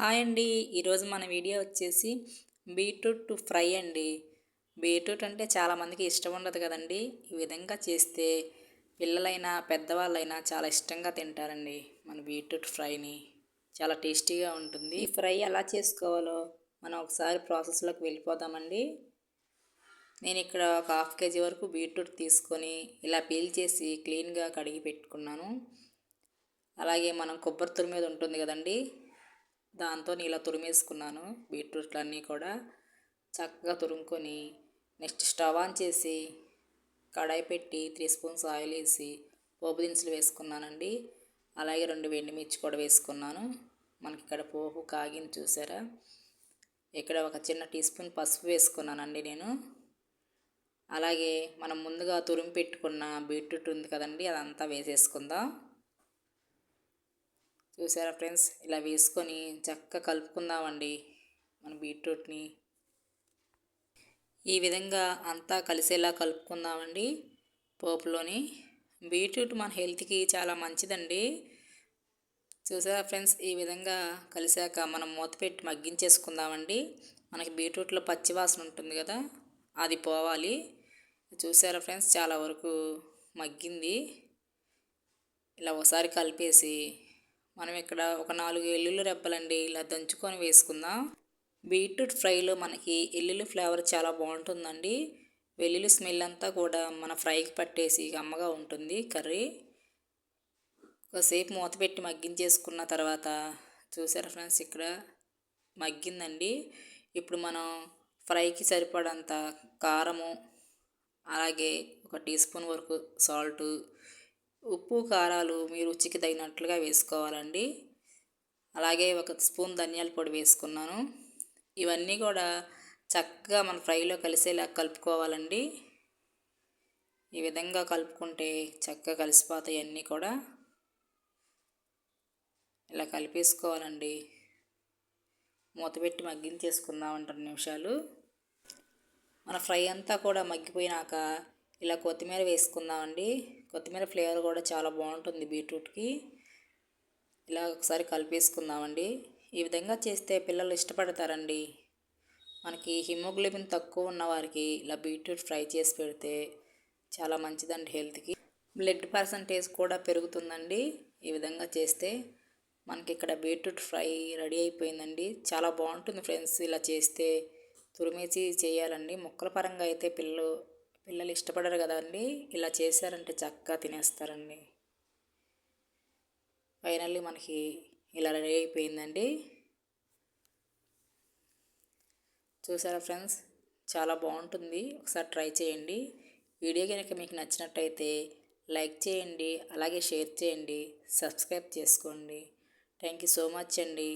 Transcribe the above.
Hi అండి. ఈరోజు మన వీడియో వచ్చేసి బీట్రూట్ ఫ్రై అండి. బీట్రూట్ అంటే చాలామందికి ఇష్టం ఉండదు కదండి. ఈ విధంగా చేస్తే పిల్లలైనా పెద్దవాళ్ళైనా చాలా ఇష్టంగా తింటారండి మన బీట్రూట్ ఫ్రైని. చాలా టేస్టీగా ఉంటుంది. ఈ ఫ్రై ఎలా చేసుకోవాలో మనం ఒకసారి ప్రాసెస్లోకి వెళ్ళిపోదామండి. నేను ఇక్కడ ఒక హాఫ్ కేజీ వరకు బీట్రూట్ తీసుకొని ఇలా పీల్ చేసి క్లీన్గా కడిగి పెట్టుకున్నాను. అలాగే మనం కొబ్బరి తురిమేది ఉంటుంది కదండి. దాంతో ఇలా తురిమేసుకున్నాను. బీట్రూట్లన్నీ కూడా చక్కగా తురుముకొని నెక్స్ట్ స్టవ్ ఆన్ చేసి కడాయి పెట్టి త్రీ స్పూన్స్ ఆయిల్ వేసి పోపు దినుసులు వేసుకున్నానండి. అలాగే రెండు మిర్చి కూడా వేసుకున్నాను. మనకి ఇక్కడ పోపు కాగింది చూసారా? ఇక్కడ ఒక చిన్న టీ స్పూన్ పసుపు వేసుకున్నానండి నేను. అలాగే మనం ముందుగా తురిమి పెట్టుకున్న బీట్రూట్ ఉంది కదండి అదంతా వేసేసుకుందాం. చూసారా ఫ్రెండ్స్? ఇలా వేసుకొని చక్కగా కలుపుకుందామండి మన బీట్రూట్ని. ఈ విధంగా అంతా కలిసేలా కలుపుకుందామండి పోపులోని. బీట్రూట్ మన హెల్త్కి చాలా మంచిదండి. చూసారా ఫ్రెండ్స్? ఈ విధంగా కలిసాక మనం మూత పెట్టి మగ్గించేసుకుందామండి. మనకి బీట్రూట్లో పచ్చివాసన ఉంటుంది కదా అది పోవాలి. చూసారా ఫ్రెండ్స్? చాలా వరకు మగ్గింది. ఇలా ఒకసారి కలిపేసి మనం ఇక్కడ ఒక నాలుగు ఎల్లుల్లి రెబ్బలండి ఇలా దంచుకొని వేసుకుందాం. బీట్రూట్ ఫ్రైలో మనకి ఎల్లుల్లి ఫ్లేవర్ చాలా బాగుంటుందండి. వెల్లుల్లి స్మెల్ అంతా కూడా మన ఫ్రైకి పట్టేసి అమ్మగా ఉంటుంది కర్రీ. ఒకసేపు మూత పెట్టి మగ్గించేసుకున్న తర్వాత చూసారా ఫ్రెండ్స్ ఇక్కడ మగ్గిందండి. ఇప్పుడు మనం ఫ్రైకి సరిపడంత కారము అలాగే ఒక టీ స్పూన్ వరకు సాల్టు ఉప్పు కారాలు మీ రుచికి తగినట్లుగా వేసుకోవాలండి. అలాగే ఒక స్పూన్ ధనియాల పొడి వేసుకున్నాను. ఇవన్నీ కూడా చక్కగా మన ఫ్రైలో కలిసేలా కలుపుకోవాలండి. ఈ విధంగా కలుపుకుంటే చక్కగా కలిసిపోతాయి అన్నీ కూడా. ఇలా కలిపేసుకోవాలండి. మూత పెట్టి మగ్గించేసుకుందాం అంటారు నిమిషాలు. మన ఫ్రై అంతా కూడా మగ్గిపోయినాక ఇలా కొత్తిమీర వేసుకుందామండి. కొత్తిమీర ఫ్లేవర్ కూడా చాలా బాగుంటుంది బీట్రూట్కి. ఇలా ఒకసారి కలిపేసుకుందామండి. ఈ విధంగా చేస్తే పిల్లలు ఇష్టపడతారండి. మనకి హిమోగ్లోబిన్ తక్కువ ఉన్న వారికి ఇలా బీట్రూట్ ఫ్రై చేసి పెడితే చాలా మంచిదండి హెల్త్కి. బ్లడ్ పర్సంటేజ్ కూడా పెరుగుతుందండి. ఈ విధంగా చేస్తే మనకి ఇక్కడ బీట్రూట్ ఫ్రై రెడీ అయిపోయిందండి. చాలా బాగుంటుంది ఫ్రెండ్స్ ఇలా చేస్తే. తురిమేసి చేయాలండి. ముక్కల పరంగా అయితే పిల్లలు పిల్లలు ఇష్టపడరు కదండి ఇలా చేశారంటే చక్కగా తినేస్తారండి. ఫైనల్లీ మనకి ఇలా రెడీ అయిపోయిందండి. చూసారా ఫ్రెండ్స్? చాలా బాగుంటుంది. ఒకసారి ట్రై చేయండి. వీడియో కనుక మీకు నచ్చినట్టయితే లైక్ చేయండి. అలాగే షేర్ చేయండి. సబ్స్క్రైబ్ చేసుకోండి. థ్యాంక్ యూ సో మచ్ అండి.